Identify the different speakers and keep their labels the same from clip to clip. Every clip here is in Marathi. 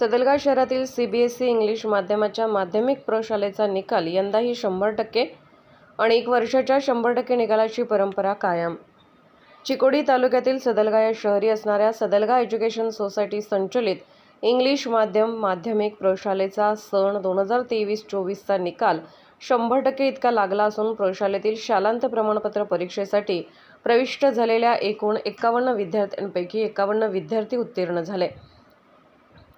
Speaker 1: सदलगा शहरातील C B S E English माध्यमाच्या माध्यमिक प्रशालेचा निकाल यंदाही शंभर टक्के आणि एक वर्षाच्या शंभर टक्के निकालाची परंपरा कायम. चिकोडी तालुक्यातील सदलगा या शहरी असणाऱ्या सदलगा एज्युकेशन सोसायटी संचलित इंग्लिश माध्यम माध्यमिक प्रशालेचा सण दोन हजार तेवीस चोवीसचा निकाल शंभर टक्के इतका लागला असून प्रशालेतील शालांत प्रमाणपत्र परीक्षेसाठी प्रविष्ट झालेल्या एकूण एकावन्न विद्यार्थ्यांपैकी एकावन्न विद्यार्थी उत्तीर्ण झाले.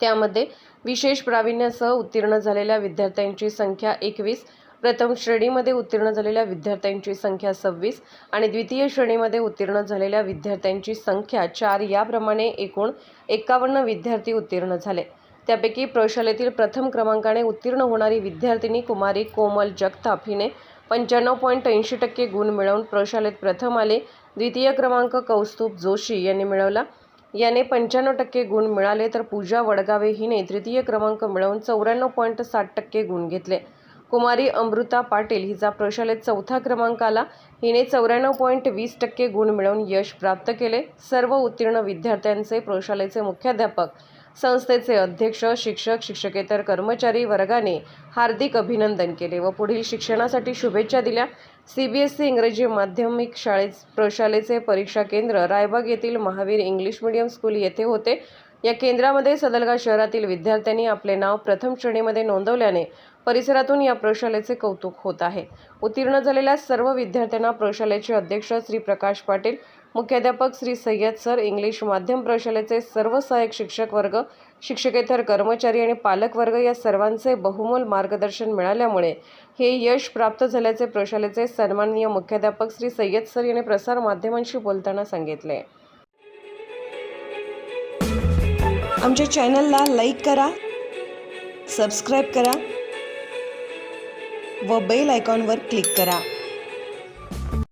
Speaker 1: त्यामध्ये विशेष प्रावीण्यासह उत्तीर्ण झालेल्या विद्यार्थ्यांची संख्या एकवीस प्रथम श्रेणीमध्ये उत्तीर्ण झालेल्या विद्यार्थ्यांची संख्या सव्वीस आणि द्वितीय श्रेणीमध्ये उत्तीर्ण झालेल्या विद्यार्थ्यांची संख्या चार याप्रमाणे एकूण एकावन्न विद्यार्थी उत्तीर्ण झाले. त्यापैकी प्रशालेतील प्रथम क्रमांकाने उत्तीर्ण होणारी विद्यार्थिनी कुमारी कोमल जगताप हिने पंच्याण्णव पॉईंट ऐंशी टक्के गुण मिळवून प्रशालेत प्रथम आले. द्वितीय क्रमांक कौस्तुभ जोशी यांनी मिळवला. याने पंच्याण्णव टक्के गुण मिळाले तर पूजा वडगावे हिने तृतीय क्रमांक मिळवून चौऱ्याण्णव पॉईंट साठ टक्के गुण घेतले. कुमारी अमृता पाटील हिचा प्रशालेत चौथा क्रमांक आला. हिने चौऱ्याण्णव पॉईंट वीस टक्के गुण मिळवून यश प्राप्त केले. सर्व उत्तीर्ण विद्यार्थ्यांचे प्रशालेचे मुख्याध्यापक संस्थेचे अध्यक्ष शिक्षक शिक्षकेतर कर्मचारी वर्गाने हार्दिक अभिनंदन केले व पुढील शिक्षणासाठी शुभेच्छा दिल्या. सी बी एस ई इंग्रजी माध्यमिक शाळेत प्रशालेचे परीक्षा केंद्र रायबाग येथील महावीर इंग्लिश मीडियम स्कूल येथे होते. या केंद्रामध्ये सदलगा शहरातील विद्यार्थ्यांनी आपले नाव प्रथम श्रेणीमध्ये नोंदवल्याने परिसरातून या प्रशालेचे कौतुक होत आहे. उत्तीर्ण झालेल्या सर्व विद्यार्थ्यांना प्रशालेचे अध्यक्ष श्री प्रकाश पाटील मुख्याध्यापक श्री सय्यद सर इंग्लिश माध्यम प्रशालेचे सर्व सहाय्यक शिक्षक वर्ग शिक्षकेतर कर्मचारी आणि पालक वर्ग या सर्वांचे बहुमोल मार्गदर्शन मिळाल्यामुळे हे यश प्राप्त झाल्याचे प्रशालेचे सन्माननीय मुख्याध्यापक श्री सय्यद सर यांनी प्रसार माध्यमांशी बोलताना सांगितले.
Speaker 2: आमच्या चॅनलला लाईक करा सबस्क्राईब करा व बेल आयकॉनवर क्लिक करा.